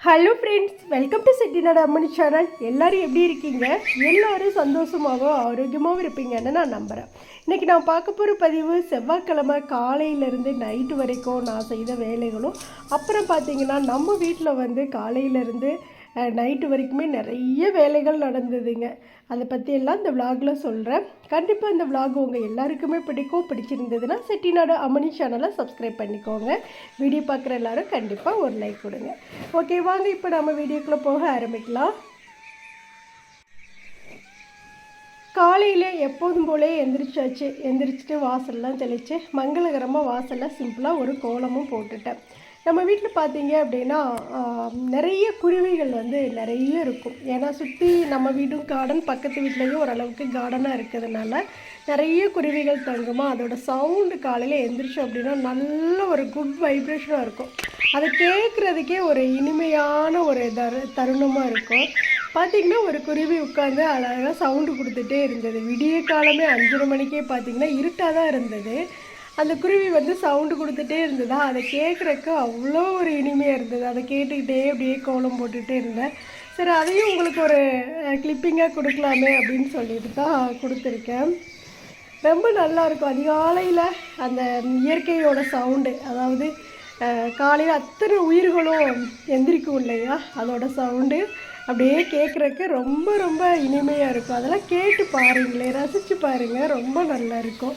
Hello friends welcome to Chettinadu Ammani channel எல்லோரும் எப்படி இருக்கீங்க? எல்லோரும் சந்தோஷமாகவும் ஆரோக்கியமாகவும் இருப்பீங்கன்னு நான் நம்புகிறேன் இன்றைக்கி நான் பார்க்க போகிற பதிவு செவ்வாய்க்கிழமை காலையிலேருந்து நைட்டு வரைக்கும் நான் செய்த வேலைகளும் அப்புறம் பார்த்தீங்கன்னா நம்ம வீட்டில் வந்து காலையிலேருந்து நைட்டு வரைக்குமே நிறைய வேலைகள் நடந்ததுங்க. அதை பற்றி எல்லாம் இந்த விலாகில் சொல்கிறேன் கண்டிப்பாக இந்த விலாக் உங்கள் எல்லாருக்குமே பிடிக்கும். பிடிச்சிருந்ததுன்னா செட்டிநாடு அமனி சேனலை சப்ஸ்கிரைப் பண்ணிக்கோங்க. வீடியோ பார்க்குற எல்லோரும் கண்டிப்பாக ஒரு லைக் கொடுங்க. ஓகே வாங்க இப்போ நம்ம வீடியோக்குள்ளே போக ஆரம்பிக்கலாம். காலையில் எப்போதும் போலே எந்திரிச்சாச்சு. எந்திரிச்சிட்டு வாசல்லாம் தெளித்து மங்களகரமாக வாசலில் சிம்பிளாக ஒரு கோலமும் போட்டுட்டேன். நம்ம வீட்டில் பார்த்தீங்க அப்படின்னா நிறைய குருவிகள் வந்து நிறைய இருக்கும். ஏன்னா சுற்றி நம்ம வீடும் கார்டன் பக்கத்து வீட்லேயும் ஓரளவுக்கு கார்டனாக இருக்கிறதுனால நிறைய குருவிகள் தங்குமா அதோட சவுண்டு காலையில் எந்திரிச்சோம் அப்படின்னா நல்ல ஒரு குட் வைப்ரேஷனாக இருக்கும். அதை கேட்குறதுக்கே ஒரு இனிமையான ஒரு தரு தருணமாக இருக்கும். பார்த்திங்கன்னா ஒரு குருவி உட்காந்து அழகாக சவுண்டு கொடுத்துட்டே இருந்தது. விடிய காலமே அஞ்சரை மணிக்கே பார்த்திங்கன்னா இருட்டாக தான் இருந்தது. அந்த குருவி வந்து சவுண்டு கொடுத்துட்டே இருந்ததா? அதை கேட்குறக்கு அவ்வளோ ஒரு இனிமையாக இருந்தது. அதை கேட்டுக்கிட்டே அப்படியே கோலம் போட்டுகிட்டே இருந்தேன். சரி அதையும் உங்களுக்கு ஒரு கிளிப்பிங்காக கொடுக்கலாமே அப்படின்னு சொல்லிட்டு தான் கொடுத்துருக்கேன். ரொம்ப நல்லாயிருக்கும் அதிகாலையில் அந்த இயற்கையோட சவுண்டு அதாவது காலையில் அத்தனை உயிர்களும் எந்திரிக்கும் இல்லையா? அதோட சவுண்டு அப்படியே கேட்குறக்கு ரொம்ப ரொம்ப இனிமையாக இருக்கும். அதெல்லாம் கேட்டு பாருங்களேன். ரசித்து பாருங்கள் ரொம்ப நல்லா இருக்கும்.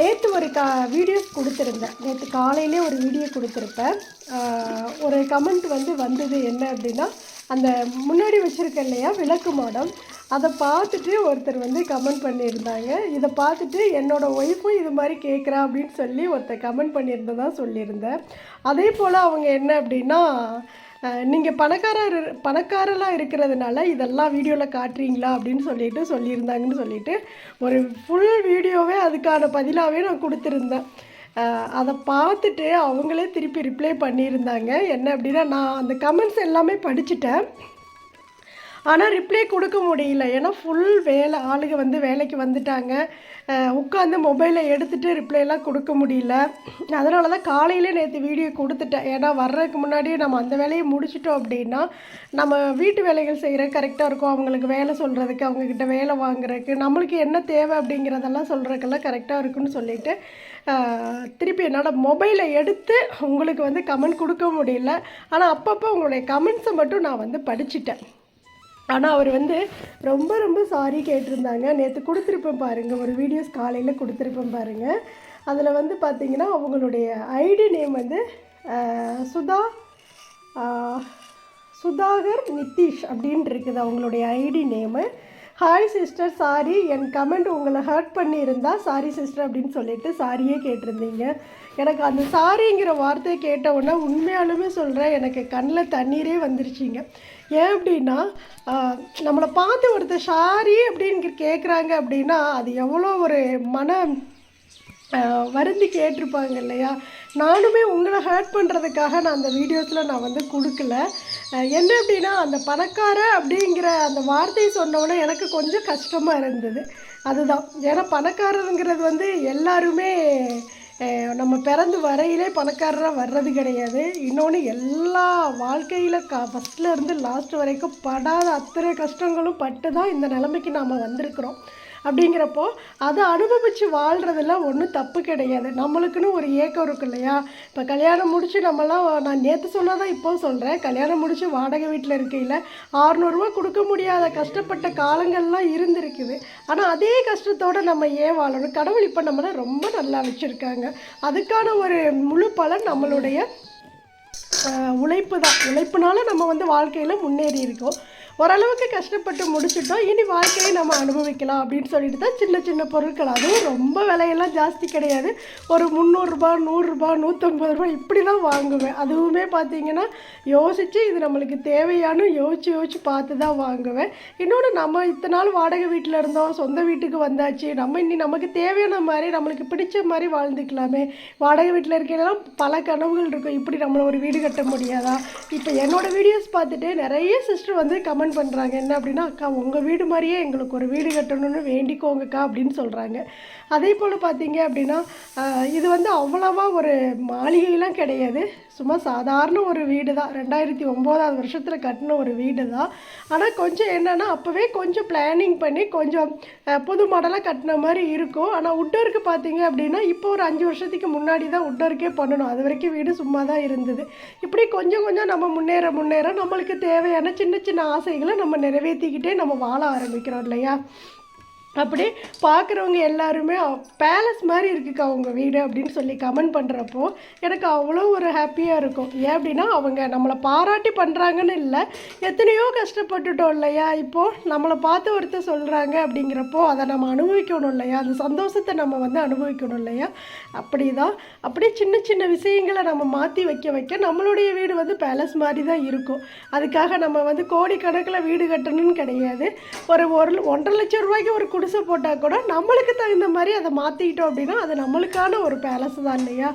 நேற்று ஒரு கா வீடியோஸ் கொடுத்துருந்தேன். நேற்று காலையிலே ஒரு வீடியோ கொடுத்துருப்பேன். ஒரு கமெண்ட் வந்து வந்தது என்ன அப்படின்னா அந்த முன்னாடி வச்சுருக்க இல்லையா விளக்கு மாடம் அதை பார்த்துட்டு ஒருத்தர் வந்து கமெண்ட் பண்ணியிருந்தாங்க. இதை பார்த்துட்டு என்னோடய ஒய்ஃபும் இது மாதிரி கேட்குறா அப்படின்னு சொல்லி ஒருத்தர் கமெண்ட் பண்ணியிருந்ததாக சொல்லியிருந்தேன். அதே போல் அவங்க என்ன அப்படின்னா நீங்கள் பணக்காரர் பணக்காரலாக இருக்கிறதுனால இதெல்லாம் வீடியோவில் காட்டுறீங்களா அப்படின்னு சொல்லிட்டு சொல்லியிருந்தாங்கன்னு சொல்லிட்டு ஒரு ஃபுல் வீடியோவே அதுக்கான பதிலாகவே நான் கொடுத்துருந்தேன். அதை பார்த்துட்டு அவங்களே திருப்பி ரிப்ளை பண்ணியிருந்தாங்க. என்ன அப்படின்னா நான் அந்த கமெண்ட்ஸ் எல்லாமே படிச்சுட்டேன். ஆனால் ரிப்ளை கொடுக்க முடியல. ஏன்னா ஃபுல் வேலை ஆளுங்க வந்து வேலைக்கு வந்துட்டாங்க. உட்காந்து மொபைலை எடுத்துகிட்டு ரிப்ளைலாம் கொடுக்க முடியல. அதனால தான் காலையிலே நேற்று வீடியோ கொடுத்துட்டேன். ஏன்னா வர்றதுக்கு முன்னாடியே நம்ம அந்த வேலையை முடிச்சிட்டோம் அப்படின்னா நம்ம வீட்டு வேலைகள் செய்கிற கரெக்டாக இருக்கும். அவங்களுக்கு வேலை சொல்கிறதுக்கு அவங்கக்கிட்ட வேலை வாங்குறதுக்கு நம்மளுக்கு என்ன தேவை அப்படிங்கிறதெல்லாம் சொல்கிறதுக்கெல்லாம் கரெக்டாக இருக்குன்னு சொல்லிவிட்டு திருப்பி என்னால் மொபைலை எடுத்து உங்களுக்கு வந்து கமெண்ட் கொடுக்க முடியல. ஆனால் அப்பப்போ உங்களுடைய கமெண்ட்ஸை மட்டும் நான் வந்து படிச்சிட்டேன். ஆனால் அவர் வந்து ரொம்ப ரொம்ப சாரி கேட்டிருந்தாங்க. நேற்று கொடுத்துருப்பேன் பாருங்கள் ஒரு வீடியோஸ் காலையில் கொடுத்துருப்பேன் பாருங்கள் அதில் வந்து பார்த்தீங்கன்னா அவங்களுடைய ஐடி நேம் வந்து சுதா சுதாகர் நிதிஷ் அப்படின்ட்டு இருக்குது அவங்களுடைய ID name hi sister sorry என் கமெண்ட் உங்களை ஹர்ட் பண்ணியிருந்தா சாரி சிஸ்டர் அப்படின்னு சொல்லிட்டு சாரியே கேட்டிருந்தீங்க. எனக்கு அந்த சாரிங்கிற வார்த்தையை கேட்ட உடனே உண்மையாலுமே சொல்கிறேன் எனக்கு கண்ணில் தண்ணீரே வந்துருச்சுங்க. ஏன் அப்படின்னா நம்மளை பார்த்து ஒருத்தர் சாரி அப்படின்னு கேட்குறாங்க அப்படின்னா அது எவ்வளோ ஒரு மன வருந்தி கேட்டிருப்பாங்க இல்லையா? நானுமே உங்களை ஹர்ட் பண்ணுறதுக்காக நான் அந்த வீடியோஸில் நான் வந்து கொடுக்கல. என்ன அப்படின்னா அந்த பணக்கார அப்படிங்கிற அந்த வார்த்தையை சொன்னோன்னே எனக்கு கொஞ்சம் கஷ்டமாக இருந்தது. அதுதான். ஏன்னா பணக்காரருங்கிறது வந்து எல்லாருமே நம்ம பிறந்து வரையிலே பணக்காரராக வர்றது கிடையாது. இன்னொன்று எல்லா வாழ்க்கையில் க ஃபஸ்ட்லேருந்து லாஸ்ட் வரைக்கும் படாத அத்தனை கஷ்டங்களும் பட்டு தான் இந்த நிலைமைக்கு நாம் வந்திருக்கிறோம். அப்படிங்கிறப்போ அதை அனுபவித்து வாழ்கிறதுல ஒன்றும் தப்பு கிடையாது. நம்மளுக்குன்னு ஒரு ஏக்கம் இருக்கு இல்லையா? இப்போ கல்யாணம் முடித்து நம்மலாம் நான் நேற்று சொன்னதான் இப்போ சொல்கிறேன் கல்யாணம் முடித்து வாடகை வீட்டில் இருக்கையில் ஆறுநூறுவா கொடுக்க முடியாத கஷ்டப்பட்ட காலங்கள்லாம் இருந்திருக்குது. ஆனால் அதே கஷ்டத்தோடு நம்ம ஏன் வாழணும்? கடவுள் இப்போ நம்மளை ரொம்ப நல்லா வச்சுருக்காங்க. அதுக்கான ஒரு முழு பலன் நம்மளுடைய உழைப்பு தான். உழைப்புனால நம்ம வந்து வாழ்க்கையில் முன்னேறி இருக்கோம். ஓரளவுக்கு கஷ்டப்பட்டு முடிச்சிட்டோம். இனி வாழ்க்கையை நம்ம அனுபவிக்கலாம் அப்படின்னு சொல்லிட்டு தான் சின்ன சின்ன பொருட்கள். அதுவும் ரொம்ப விலையெல்லாம் ஜாஸ்தி கிடையாது. ஒரு முந்நூறுரூபா நூறுரூபா நூற்றம்பது ரூபா இப்படி தான் வாங்குவேன். அதுவுமே பார்த்தீங்கன்னா யோசித்து இது நம்மளுக்கு தேவையானு யோசித்து யோசித்து பார்த்து தான் வாங்குவேன். இன்னொன்று நம்ம இத்தனை நாள் வாடகை வீட்டில் இருந்தோம். சொந்த வீட்டுக்கு வந்தாச்சு. நம்ம இன்னி நமக்கு தேவையான மாதிரி நம்மளுக்கு பிடிச்ச மாதிரி வாழ்ந்துக்கலாமே. வாடகை வீட்டில் இருக்கலாம் பல கனவுகள் இருக்கும். இப்படி நம்மளை ஒரு வீடு கட்ட முடியாதா? இப்போ என்னோடய வீடியோஸ் பார்த்துட்டு நிறைய சிஸ்டர் வந்து கமெண்ட் கமெண்ட் பண்ணுறாங்க என்ன அப்படின்னா அக்கா உங்கள் வீடு மாதிரியே எங்களுக்கு ஒரு வீடு கட்டணும்னு வேண்டிக்கோங்கக்கா அப்படின்னு சொல்கிறாங்க அதே போல் பார்த்தீங்க அப்படின்னா இது வந்து அவ்வளோவா ஒரு மாளிகைலாம் கிடையாது. சும்மா சாதாரண ஒரு வீடு தான் ரெண்டாயிரத்தி ஒம்போதாவது வருஷத்தில் கட்டின ஒரு வீடு தான் ஆனால் கொஞ்சம் என்னென்னா அப்போவே கொஞ்சம் பிளானிங் பண்ணி கொஞ்சம் புது மாடலாக கட்டின மாதிரி இருக்கும். ஆனால் உட்டருக்கு பார்த்தீங்க அப்படின்னா இப்போ ஒரு அஞ்சு வருஷத்துக்கு முன்னாடி தான் உட்டருக்கே பண்ணணும். அது வரைக்கும் வீடு சும்மா தான் இருந்தது. இப்படி கொஞ்சம் கொஞ்சம் நம்ம முன்னேற முன்னேற நம்மளுக்கு தேவையான சின்ன சின்ன ஆசைகளை நம்ம நிறைவேற்றிக்கிட்டே நம்ம வாழ ஆரம்பிக்கிறோம் இல்லையா? அப்படி பார்க்குறவங்க எல்லாருமே பேலஸ் மாதிரி இருக்குக்கா அவங்க வீடு அப்படின்னு சொல்லி கமெண்ட் பண்ணுறப்போ எனக்கு அவ்வளோ ஒரு ஹாப்பியாக இருக்கும். ஏன் அப்படின்னா அவங்க நம்மளை பாராட்டி பண்ணுறாங்கன்னு இல்லை. எத்தனையோ கஷ்டப்பட்டுட்டோம் இல்லையா? இப்போது நம்மளை பார்த்து ஒருத்தர் சொல்கிறாங்க அப்படிங்கிறப்போ அதை நம்ம அனுபவிக்கணும் இல்லையா? அந்த சந்தோஷத்தை நம்ம வந்து அனுபவிக்கணும் இல்லையா? அப்படி தான் அப்படியே சின்ன சின்ன விஷயங்களை நம்ம மாற்றி வைக்க வைக்க நம்மளுடைய வீடு வந்து பேலஸ் மாதிரி தான் இருக்கும். அதுக்காக நம்ம வந்து கோடிக்கணக்கில் வீடு கட்டணும்னு கிடையாது. ஒரு ஒரு ஒன்றரை லட்சம் ரூபாய்க்கு ஒரு குடிசை போட்டால் கூட நம்மளுக்கு தகுந்த மாதிரி அதை மாற்றிக்கிட்டோம் அப்படின்னா அது நம்மளுக்கான ஒரு பேலஸ் தான் இல்லையா?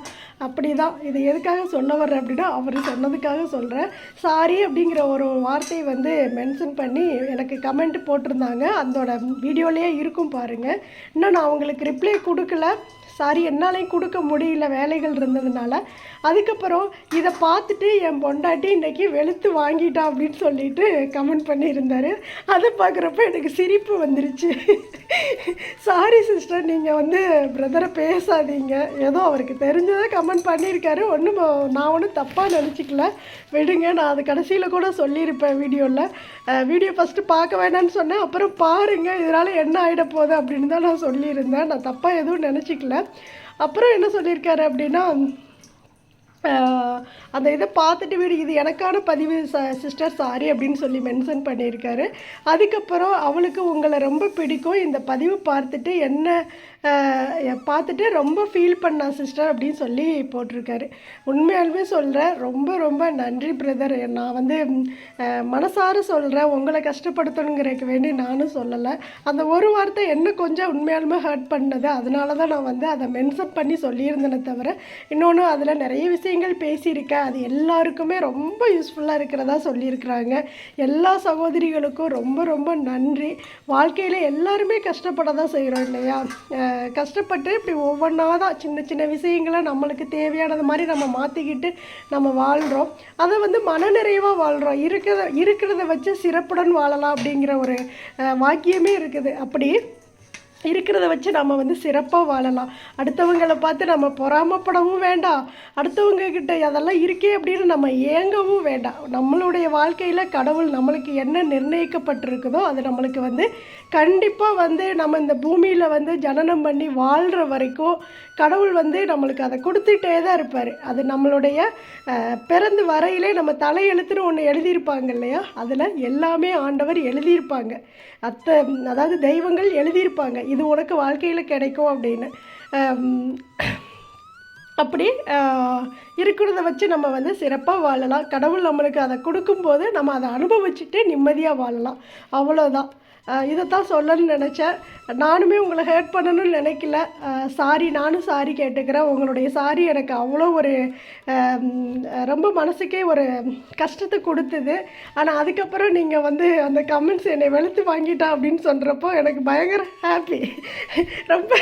அப்படி தான் இது எதுக்காக சொல்ல வர்றேன் அப்படின்னா அவர் சொன்னதுக்காக சொல்கிறேன் சாரி அப்படிங்கிற ஒரு வார்த்தையை வந்து மென்ஷன் பண்ணி எனக்கு கமெண்ட் போட்டிருந்தாங்க. அதோட வீடியோலேயே இருக்கும் பாருங்கள் இன்னும் நான் அவங்களுக்கு ரிப்ளை கொடுக்கல. சாரி என்னாலையும் கொடுக்க முடியல வேலைகள் இருந்ததுனால. அதுக்கப்புறம் இதை பார்த்துட்டு என் பொண்டாட்டி இன்றைக்கி வெளுத்து வாங்கிட்டா அப்படின்னு சொல்லிட்டு கமெண்ட் பண்ணியிருந்தார். அதை பார்க்குறப்ப எனக்கு சிரிப்பு வந்துருச்சு. சாரி சிஸ்டர் நீங்கள் வந்து பிரதரை பேசாதீங்க. ஏதோ அவருக்கு தெரிஞ்சதை கமெண்ட் பண்ணியிருக்காரு. ஒன்றும் நான் ஒன்றும் தப்பாக நினச்சிக்கல. விடுங்க நான் அது கடைசியில் கூட சொல்லியிருப்பேன் வீடியோவில் வீடியோ ஃபஸ்ட்டு பார்க்க வேணாம்னு சொன்னேன். அப்புறம் பாருங்கள் இதனால் என்ன ஆகிட போகுது அப்படின்னு தான் நான் சொல்லியிருந்தேன். நான் தப்பாக எதுவும் நினச்சிக்கல. அப்புறம் என்ன சொல்லியிருக்காரு அப்படின்னா அந்த இதை பார்த்துட்டு வீடு இது எனக்கான பதிவு ச சிஸ்டர் சாரி அப்படின்னு சொல்லி மென்ஷன் பண்ணியிருக்காரு. அதுக்கப்புறம் அவளுக்கு உங்களை ரொம்ப பிடிக்கும். இந்த பதிவு பார்த்துட்டு என்ன பார்த்துட்டு ரொம்ப ஃபீல் பண்ணா சிஸ்டர் அப்படின்னு சொல்லி போட்டிருக்காரு. உண்மையாலுமே சொல்கிறேன் ரொம்ப ரொம்ப நன்றி பிரதர் நான் வந்து மனசார சொல்கிறேன் உங்களை கஷ்டப்படுத்தணுங்கிறதுக்கு வேண்டி நானும் சொல்லலை. அந்த ஒரு வார்த்தை என்ன கொஞ்சம் உண்மையாலுமே ஹர்ட் பண்ணது. அதனால தான் நான் வந்து அதை மென்ஷன் பண்ணி சொல்லியிருந்தேனே தவிர இன்னொன்று அதில் நிறைய விஷயம் விஷயங்கள் பேசியிருக்கேன். அது எல்லாருக்குமே ரொம்ப யூஸ்ஃபுல்லாக இருக்கிறதா சொல்லியிருக்கிறாங்க. எல்லா சகோதரிகளுக்கும் ரொம்ப ரொம்ப நன்றி. வாழ்க்கையில் எல்லாருமே கஷ்டப்பட தான் செய்கிறோம் இல்லையா கஷ்டப்பட்டு இப்படி ஒவ்வொன்றா தான் சின்ன சின்ன விஷயங்களை நம்மளுக்கு தேவையானது மாதிரி நம்ம மாற்றிக்கிட்டு நம்ம வாழ்கிறோம் அதை வந்து மனநிறைவாக வாழ்கிறோம் இருக்கிறத இருக்கிறத வச்சு சிறப்புடன் வாழலாம் அப்படிங்கிற ஒரு வாக்கியமே இருக்குது. அப்படி இருக்கிறத வச்சு நம்ம வந்து சிறப்பாக வாழலாம். அடுத்தவங்களை பார்த்து நம்ம பொறாமப்படவும் வேண்டாம். அடுத்தவங்க கிட்ட அதெல்லாம் இருக்கே அப்படின்னு நம்ம ஏங்கவும் வேண்டாம். நம்மளுடைய வாழ்க்கையில் கடவுள் நம்மளுக்கு என்ன நிர்ணயிக்கப்பட்டிருக்குதோ அது நம்மளுக்கு வந்து கண்டிப்பாக வந்து நம்ம இந்த பூமியில் வந்து ஜனனம் பண்ணி வாழ்கிற வரைக்கும் கடவுள் வந்து நம்மளுக்கு அதை கொடுத்துட்டே தான் இருப்பார். அது நம்மளுடைய பிறந்து வரையிலே நம்ம தலையெழுத்துன்னு ஒன்று எழுதியிருப்பாங்க இல்லையா? அதில் எல்லாமே ஆண்டவர் எழுதியிருப்பாங்க. அத்த அதாவது தெய்வங்கள் எழுதியிருப்பாங்க. இது உனக்கு வாழ்க்கையில் கிடைக்கும் அப்படின்னு. அப்படி இருக்கிறத வச்சு நம்ம வந்து சிறப்பாக வாழலாம். கடவுள் நம்மளுக்கு அதை கொடுக்கும்போது நம்ம அதை அனுபவிச்சுட்டு நிம்மதியாக வாழலாம். அவ்வளோதான் இதைத்தான் சொல்லணும்னு நினச்சேன். நானுமே உங்களை ஹேர்ட் பண்ணணும்னு நினைக்கல. சாரி நானும் சாரி கேட்டுக்கிறேன். உங்களுடைய சாரி எனக்கு அவ்வளோ ஒரு ரொம்ப மனசுக்கே ஒரு கஷ்டத்தை கொடுத்தது. ஆனால் அதுக்கப்புறம் நீங்கள் வந்து அந்த கமெண்ட்ஸ் என்னை வெளுத்து வாங்கிட்டா அப்படின்னு சொல்கிறப்போ எனக்கு பயங்கர ஹாப்பி ரொம்ப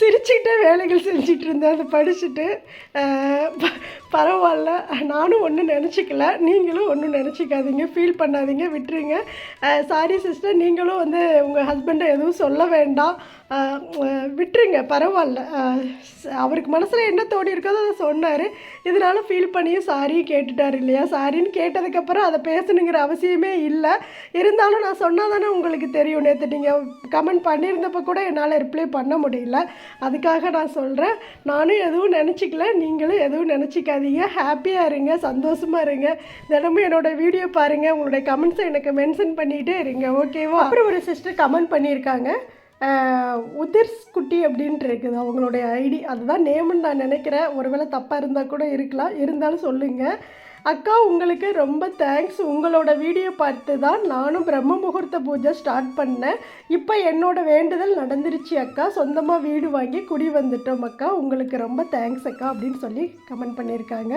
சிரிச்சுக்கிட்டே வேலைகள் செஞ்சிட்டு இருந்தேன். அதை படிச்சுட்டு ப- பரவாயில்ல. நானும் ஒன்றும் நினச்சிக்கல. நீங்களும் ஒன்றும் நினச்சிக்காதீங்க. ஃபீல் பண்ணாதீங்க. விட்டுருங்க. சாரி சிஸ்டர் நீங்களும் வந்து உங்கள் ஹஸ்பண்டை எதுவும் சொல்ல வேண்டாம். விட்டுருங்க பரவாயில்ல. அவருக்கு மனசில் என்ன தோணி இருக்கோ அதை சொன்னார். இதனால் ஃபீல் பண்ணியும் சாரி கேட்டுட்டார் இல்லையா? சாரின்னு கேட்டதுக்கப்புறம் அதை பேசணுங்கிற அவசியமே இல்லை. இருந்தாலும் நான் சொன்னால் தானே உங்களுக்கு தெரியும். நேற்று நீங்கள் கமெண்ட் பண்ணியிருந்தப்போ கூட என்னால் ரிப்ளை பண்ண முடியல. அதுக்காக நான் சொல்கிறேன் நானும் எதுவும் நினச்சிக்கல. நீங்களும் எதுவும் நினச்சிக்காதீங்க. ஹாப்பியாக இருங்க சந்தோஷமாக இருங்க. தினமும் என்னோட வீடியோ பாருங்கள் உங்களுடைய கமெண்ட்ஸை எனக்கு மென்ஷன் பண்ணிகிட்டே இருங்க. ஓகேவா அப்புறம் ஒரு சிஸ்டர் கமெண்ட் பண்ணியிருக்காங்க. உதிர்ஸ் குட்டி அப்படின்ட்டு இருக்குது. அவங்களுடைய ஐடி அதுதான் நேம்னு நான் நினைக்கிறேன். ஒருவேளை தப்பாக இருந்தால் கூட இருக்கலாம். இருந்தாலும் சொல்லுங்கள் அக்கா உங்களுக்கு ரொம்ப தேங்க்ஸ் உங்களோட வீடியோ பார்த்து தான் நானும் பிரம்ம முகூர்த்த பூஜை ஸ்டார்ட் பண்ணேன். இப்போ என்னோட வேண்டுதல் நடந்துருச்சு அக்கா. சொந்தமாக வீடு வாங்கி குடி வந்துட்டோம் அக்கா. உங்களுக்கு ரொம்ப தேங்க்ஸ் அக்கா அப்படின்னு சொல்லி கமெண்ட் பண்ணியிருக்காங்க.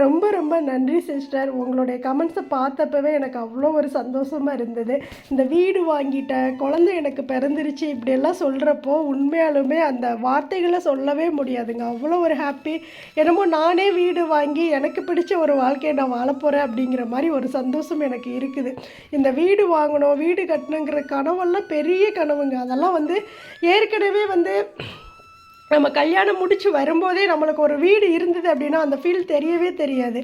ரொம்ப ரொம்ப நன்றி சிஸ்டர் உங்களுடைய கமெண்ட்ஸை பார்த்தப்பவே எனக்கு அவ்வளோ ஒரு சந்தோஷமாக இருந்தது. இந்த வீடு வாங்கிட்டேன் குழந்தை எனக்கு பிறந்துருச்சு இப்படியெல்லாம் சொல்கிறப்போ உண்மையாலுமே அந்த வார்த்தைகளை சொல்லவே முடியாதுங்க. அவ்வளோ ஒரு ஹாப்பி என்னமோ நானே வீடு வாங்கி எனக்கு பிடிச்ச ஒரு வாழ்க்கையை நான் வாழப்போகிறேன் அப்படிங்கிற மாதிரி ஒரு சந்தோஷம் எனக்கு இருக்குது. இந்த வீடு வாங்கணும் வீடு கட்டணுங்கிற கனவெல்லாம் பெரிய கனவுங்க. அதெல்லாம் வந்து ஏற்கனவே வந்து நம்ம கல்யாணம் முடித்து வரும்போதே நம்மளுக்கு ஒரு வீடு இருந்தது அப்படின்னா அந்த ஃபீல் தெரியவே தெரியாது.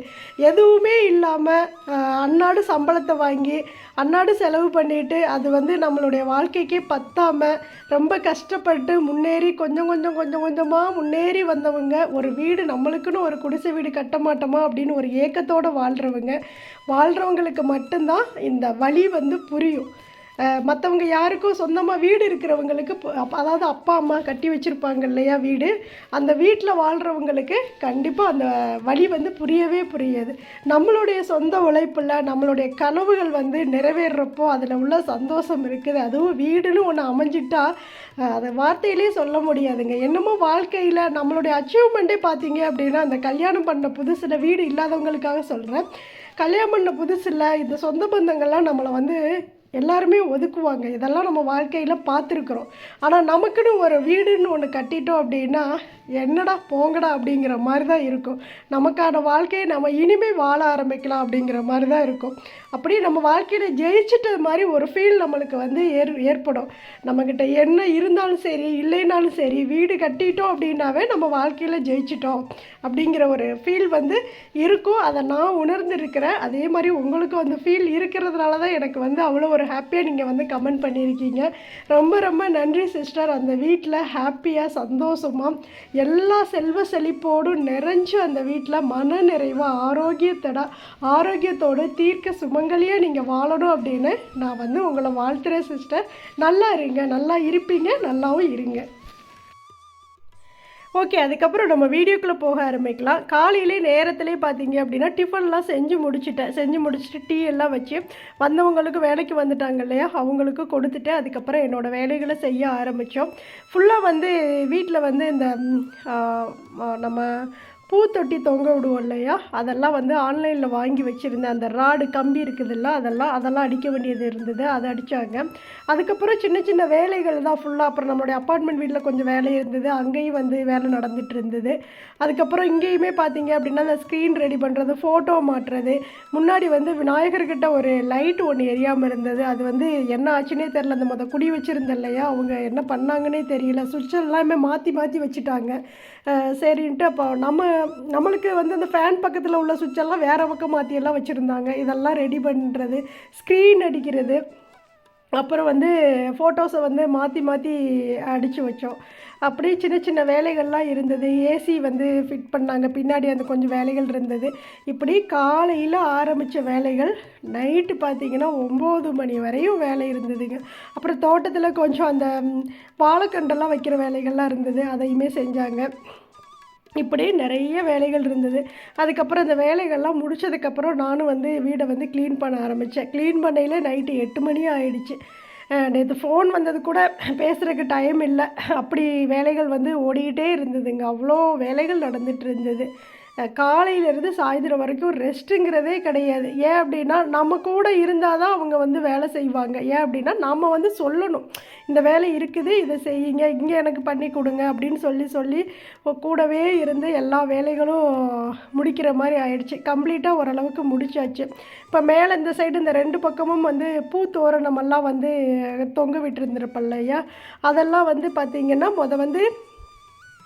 எதுவுமே இல்லாமல் அன்னாடு சம்பளத்தை வாங்கி அன்னாடு செலவு பண்ணிட்டு அது வந்து நம்மளுடைய வாழ்க்கைக்கே பத்தாமல் ரொம்ப கஷ்டப்பட்டு முன்னேறி கொஞ்சம் கொஞ்சம் கொஞ்சம் கொஞ்சமாக முன்னேறி வந்தவங்க ஒரு வீடு நம்மளுக்குன்னு ஒரு குடிசை வீடு கட்ட மாட்டோமா அப்படின்னு ஒரு ஏக்கத்தோடு வாழ்கிறவங்க வாழ்கிறவங்களுக்கு மட்டும்தான் இந்த வழி வந்து புரியும். மற்றவங்க யாருக்கும் சொந்தமாக வீடு இருக்கிறவங்களுக்கு அதாவது அப்பா அம்மா கட்டி வச்சுருப்பாங்க இல்லையா வீடு அந்த வீட்டில் வாழ்கிறவங்களுக்கு கண்டிப்பாக அந்த வழி வந்து புரியவே புரியாது. நம்மளுடைய சொந்த உழைப்பில் நம்மளுடைய கனவுகள் வந்து நிறைவேறுறப்போ அதில் உள்ள சந்தோஷம் இருக்குது. அதுவும் வீடுன்னு ஒன்று அமைஞ்சிட்டா அதை வார்த்தையிலே சொல்ல முடியாதுங்க. என்னமோ வாழ்க்கையில் நம்மளுடைய அச்சீவ்மெண்ட்டே பார்த்தீங்க அப்படின்னா அந்த கல்யாணம் பண்ண புதுசில் வீடு இல்லாதவங்களுக்காக சொல்கிறேன் கல்யாணம் பண்ண புதுசில் இந்த சொந்த பந்தங்கள்லாம் நம்மளை வந்து எல்லாருமே ஒதுக்குவாங்க. இதெல்லாம் நம்ம வாழ்க்கையில் பார்த்துருக்குறோம். ஆனால் நமக்குன்னு ஒரு வீடுன்னு ஒன்று கட்டிட்டோம் அப்படின்னா என்னடா போங்கடா அப்படிங்கிற மாதிரி தான் இருக்கும். நமக்கான வாழ்க்கையை நம்ம இனிமேல் வாழ ஆரம்பிக்கலாம் அப்படிங்கிற மாதிரி தான் இருக்கும். அப்படியே நம்ம வாழ்க்கையில் ஜெயிச்சிட்டது மாதிரி ஒரு ஃபீல் நம்மளுக்கு வந்து ஏற் ஏற்படும். நம்மக்கிட்ட என்ன இருந்தாலும் சரி இல்லைனாலும் சரி வீடு கட்டிட்டோம் அப்படின்னாவே நம்ம வாழ்க்கையில் ஜெயிச்சிட்டோம் அப்படிங்கிற ஒரு ஃபீல் வந்து இருக்கும். அதை நான் உணர்ந்திருக்கிறேன். அதே மாதிரி உங்களுக்கும் அந்த ஃபீல் இருக்கிறதுனால தான் எனக்கு வந்து அவ்வளோ ஒரு ஹாப்பியாக நீங்கள் வந்து கமெண்ட் பண்ணியிருக்கீங்க. ரொம்ப ரொம்ப நன்றி சிஸ்டர் அந்த வீட்டில் ஹாப்பியாக சந்தோஷமாக எல்லா செல்வ செழிப்போடும் நிறைஞ்சு அந்த வீட்டில் மன நிறைவாக ஆரோக்கியத்தோட ஆரோக்கியத்தோடு தீர்க்க சுமங்கலியாக நீங்கள் வாழணும் அப்படின்னு நான் வந்து உங்களை வாழ்த்துறேன் சிஸ்டர் நல்லா இருங்க. நல்லா இருப்பீங்க. நல்லாவும் இருங்க. ஓகே அதுக்கப்புறம் நம்ம வீடியோக்குள்ளே போக ஆரம்பிக்கலாம். காலையிலே நேரத்திலே பார்த்தீங்க அப்படின்னா டிஃபன்லாம் செஞ்சு முடிச்சிட்டேன். செஞ்சு முடிச்சுட்டு டீ எல்லாம் வச்சு வந்தவங்களுக்கு வேலைக்கு வந்துட்டாங்க இல்லையா? அவங்களுக்கு கொடுத்துட்டு அதுக்கப்புறம் என்னோடய வேலைகளை செய்ய ஆரம்பித்தோம் ஃபுல்லாக வந்து வீட்டில் வந்து இந்த நம்ம பூத்தொட்டி தொங்க விடுவோம் இல்லையா? அதெல்லாம் வந்து ஆன்லைனில் வாங்கி வச்சுருந்தேன். அந்த ராடு கம்பி இருக்குதுல்ல அதெல்லாம் அதெல்லாம் அடிக்க வேண்டியது இருந்தது. அதை அடித்தாங்க அதுக்கப்புறம் சின்ன சின்ன வேலைகள் தான் ஃபுல்லாக அப்புறம் நம்மளுடைய அப்பார்ட்மெண்ட் வீட்டில் கொஞ்சம் வேலை இருந்தது. அங்கேயும் வந்து வேலை நடந்துட்டு இருந்தது. அதுக்கப்புறம் இங்கேயுமே பார்த்தீங்க அப்படின்னா அந்த ஸ்க்ரீன் ரெடி பண்ணுறது ஃபோட்டோ மாட்டுறது. முன்னாடி வந்து விநாயகர்கிட்ட ஒரு லைட் ஒன்று எரியாமல் இருந்தது. அது வந்து என்ன ஆச்சுன்னே தெரில அந்த மொதல் குடி வச்சுருந்தேன் இல்லையா? அவங்க என்ன பண்ணாங்கன்னே தெரியல. சுவிட்ச் எல்லாமே மாற்றி மாற்றி வச்சுட்டாங்க. சரின்ட்டு அப்போ நம்ம நம்மளுக்கு வந்து அந்த ஃபேன் பக்கத்தில் உள்ள சுவிட்செல்லாம் வேறு பக்கம் மாற்றியெல்லாம் வச்சுருந்தாங்க. இதெல்லாம் ரெடி பண்ணுறது ஸ்க்ரீன் அடிக்கிறது அப்புறம் வந்து ஃபோட்டோஸை வந்து மாற்றி மாற்றி அடித்து வச்சோம். அப்படியே சின்ன சின்ன வேலைகள்லாம் இருந்தது. ஏசி வந்து ஃபிட் பண்ணாங்க. பின்னாடி அந்த கொஞ்சம் வேலைகள் இருந்தது. இப்படி காலையில் ஆரம்பித்த வேலைகள் நைட்டு பார்த்திங்கன்னா ஒம்பது மணி வரையும் வேலை இருந்ததுங்க. அப்புறம் தோட்டத்தில் கொஞ்சம் அந்த வாழைக்கண்டெல்லாம் வைக்கிற வேலைகள்லாம் இருந்தது. அதையுமே செஞ்சாங்க. இப்படி நிறைய வேலைகள் இருந்தது. அதுக்கப்புறம் இந்த வேலைகள்லாம் முடிச்சதுக்கப்புறம் நானும் வந்து வீடை வந்து க்ளீன் பண்ண ஆரம்பித்தேன் க்ளீன் பண்ணையில் நைட்டு எட்டு மணி ஆயிடுச்சு. நேற்று ஃபோன் வந்தது கூட பேசுகிறதுக்கு டைம் இல்லை. அப்படி வேலைகள் வந்து ஓடிக்கிட்டே இருந்ததுங்க. அவ்வளோ வேலைகள் நடந்துகிட்டு இருந்தது. காலையிலேருந்து சாயந்தரம் வரைக்கும் ரெஸ்ட்டுங்கிறதே கிடையாது. ஏன் அப்படின்னா நம்ம கூட இருந்தால் தான் அவங்க வந்து வேலை செய்வாங்க. ஏன் அப்படின்னா நம்ம வந்து சொல்லணும். இந்த வேலை இருக்குது இதை செய்யுங்க இங்கே எனக்கு பண்ணி கொடுங்க அப்படின்னு சொல்லி சொல்லி கூடவே இருந்து எல்லா வேலைகளும் முடிக்கிற மாதிரி ஆயிடுச்சு. கம்ப்ளீட்டாக ஓரளவுக்கு முடிச்சாச்சு. இப்போ மேலே இந்த சைடு இந்த ரெண்டு பக்கமும் வந்து பூ தோரணமெல்லாம் வந்து தொங்க விட்டுருந்துருப்பல்லையா அதெல்லாம் வந்து பார்த்திங்கன்னா முத வந்து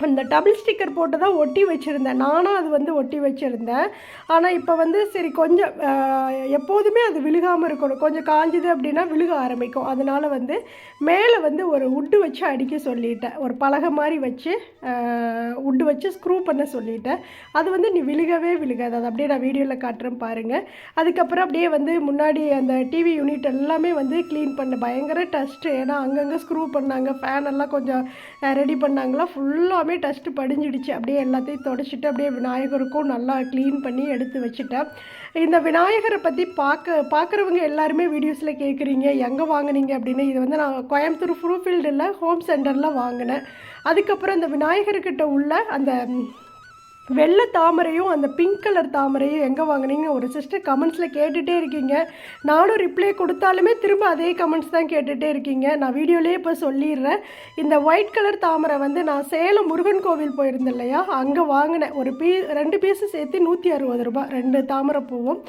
அந்த டபுள் ஸ்டிக்கர் போட்டு தான் ஒட்டி வச்சுருந்தேன். நானும் அது வந்து ஒட்டி வச்சுருந்தேன். ஆனால் இப்போ வந்து சரி கொஞ்சம் எப்போதுமே அது விழுகாமல் இருக்கணும். கொஞ்சம் காஞ்சுது அப்படின்னா விழுக ஆரம்பிக்கும். அதனால் வந்து மேலே வந்து ஒரு உட்டு வச்சு அடிக்க சொல்லிட்டேன். ஒரு பலகை மாதிரி வச்சு உட்டு வச்சு ஸ்க்ரூ பண்ண சொல்லிட்டேன். அது வந்து நீ விழுகவே விழுகாது. அது அப்படியே நான் வீடியோவில் காட்டுறேன் பாருங்கள் அதுக்கப்புறம் அப்படியே வந்து முன்னாடி அந்த டிவி யூனிட் எல்லாமே வந்து க்ளீன் பண்ண பயங்கர டஸ்ட்டு ஏன்னா அங்கங்கே ஸ்க்ரூ பண்ணாங்க. ஃபேன் எல்லாம் கொஞ்சம் ரெடி பண்ணாங்களா? எல்லாமே டஸ்ட்டு படிஞ்சிடுச்சு. அப்படியே எல்லாத்தையும் தொடச்சிட்டு அப்படியே விநாயகருக்கும் நல்லா க்ளீன் பண்ணி எடுத்து வச்சுட்டேன். இந்த விநாயகரை பற்றி பார்க்க பார்க்குறவங்க எல்லாருமே வீடியோஸில் கேட்குறீங்க எங்கே வாங்குனீங்க அப்படின்னு. இது வந்து நான் கோயம்புத்தூர் ஃப்ரூஃபீல்டில் ஹோம் சென்டரில் வாங்கினேன். அதுக்கப்புறம் இந்த விநாயகர்கிட்ட உள்ள அந்த வெள்ளை தாமரையும் அந்த பிங்க் கலர் தாமரையும் எங்கே வாங்குனீங்க ஒரு சிஸ்டர் கமெண்ட்ஸில் கேட்டுகிட்டே இருக்கீங்க. நானும் ரிப்ளை கொடுத்தாலுமே திரும்ப அதே கமெண்ட்ஸ் தான் கேட்டுகிட்டே இருக்கீங்க. நான் வீடியோலேயே இப்போ சொல்லிடுறேன். இந்த ஒயிட் கலர் தாமரை வந்து நான் சேலம் முருகன் கோவில் போயிருந்தேன் இல்லையா? அங்கே வாங்கினேன். ஒரு பீ ரெண்டு பீஸு சேர்த்து நூற்றி அறுபது ரூபாய். ரெண்டு தாமரை பூவும்.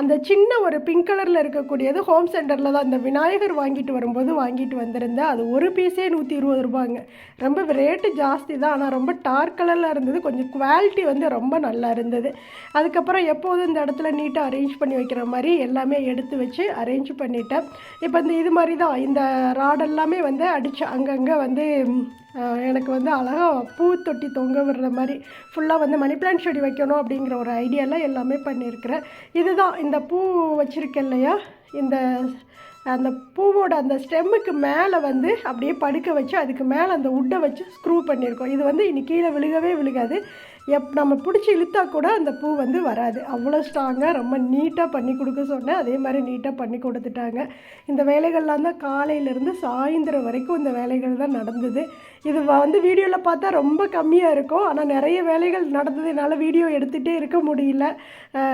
அந்த சின்ன ஒரு பிங்க் கலரில் இருக்கக்கூடியது ஹோம் சென்டரில் தான். இந்த விநாயகர் வாங்கிட்டு வரும்போது வாங்கிட்டு வந்திருந்தேன். அது ஒரு பீஸே நூற்றி இருபது ரூபாங்க ரொம்ப ரேட்டு ஜாஸ்தி தான். ஆனால் ரொம்ப டார்க் கலரில் இருந்தது. கொஞ்சம் குவாலிட்டி வந்து ரொம்ப நல்லா இருந்தது. அதுக்கப்புறம் எப்போதும் இந்த இடத்துல நீட்டாக அரேஞ்ச் பண்ணி வைக்கிற மாதிரி எல்லாமே எடுத்து வச்சு அரேஞ்ச் பண்ணிட்டேன். இப்போ இந்த இது மாதிரி தான். இந்த ராடெல்லாமே வந்து அடித்து அங்கங்கே வந்து எனக்கு வந்து அழகாக பூ தொட்டி தொங்க விடுற மாதிரி ஃபுல்லாக வந்து மணி பிளான்ட் செடி வைக்கணும் அப்படிங்கிற ஒரு ஐடியாலாம் எல்லாமே பண்ணியிருக்கிறேன். இதுதான் இந்த பூ வச்சுருக்கேன் இல்லையா? இந்த அந்த பூவோட அந்த ஸ்டெம்முக்கு மேலே வந்து அப்படியே படுக்க வச்சு அதுக்கு மேலே அந்த உட்டை வச்சு ஸ்க்ரூ பண்ணியிருக்கோம். இது வந்து இனி கீழே விழுகவே விழுகாது. எப் நம்ம பிடிச்சி இழுத்தா கூட அந்த பூ வந்து வராது. அவ்வளோ ஸ்ட்ராங்காக ரொம்ப நீட்டாக பண்ணி கொடுக்க சொன்னேன். அதே மாதிரி நீட்டாக பண்ணி கொடுத்துட்டாங்க. இந்த வேலைகள்லாம் தான் காலையிலேருந்து சாயந்தரம் வரைக்கும் இந்த வேலைகள் தான் நடந்தது. இது வ- வந்து வீடியோவில் பார்த்தா ரொம்ப கம்மியாக இருக்கும். ஆனால் நிறைய வேலைகள் நடந்தது என்னால் வீடியோ எடுத்துகிட்டே இருக்க முடியல.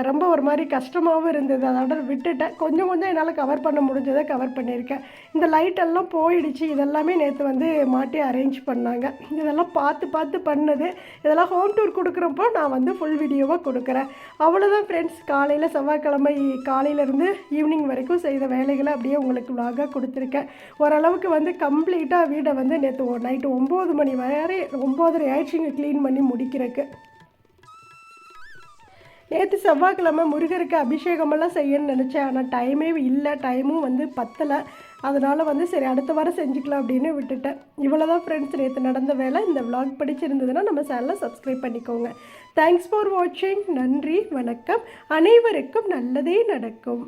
ரொம்ப ஒரு மாதிரி கஷ்டமாகவும் இருந்தது. அதோட விட்டுட்டேன். கொஞ்சம் கொஞ்சம் என்னால் கவர் பண்ண முடிஞ்சதை கவர் பண்ணியிருக்கேன். இந்த லைட் எல்லாம் போயிடுச்சு. இதெல்லாமே நேற்று வந்து மாட்டி அரேஞ்ச் பண்ணாங்க. இதெல்லாம் பார்த்து பார்த்து பண்ணது. இதெல்லாம் ஹோம் டூர் கொடுக்குறப்போ நான் வந்து ஃபுல் வீடியோவாக கொடுக்குறேன். அவ்வளோதான் ஃப்ரெண்ட்ஸ் காலையில் செவ்வாய்க்கிழமை காலையிலேருந்து ஈவினிங் வரைக்கும் செய்த வேலைகளை அப்படியே உங்களுக்கு vlog-ஆ கொடுத்துருக்கேன். ஓரளவுக்கு வந்து கம்ப்ளீட்டாக வீடை வந்து நேற்று நைட்டு ஒம்பது மணி வரை ஒம்போதரை ஆயிடுச்சுங்க க்ளீன் பண்ணி முடிக்கிறதுக்கு. நேற்று செவ்வாய்க்கிழமை முருகருக்கு அபிஷேகமெல்லாம் செய்யணும்னு நினச்சேன். ஆனால் டைமே இல்லை. டைமும் வந்து பத்தலை. அதனால் வந்து சரி அடுத்த வாரம் செஞ்சுக்கலாம் அப்படின்னு விட்டுட்டேன். இவ்வளோ தான் ஃப்ரெண்ட்ஸ் நேற்று நடந்த வேலை. இந்த விளாக் பிடிச்சிருந்ததுன்னா நம்ம சேனலை சப்ஸ்கிரைப் பண்ணிக்கோங்க. தேங்க்ஸ் ஃபார் வாட்சிங் நன்றி. வணக்கம். அனைவருக்கும் நல்லதே நடக்கும்.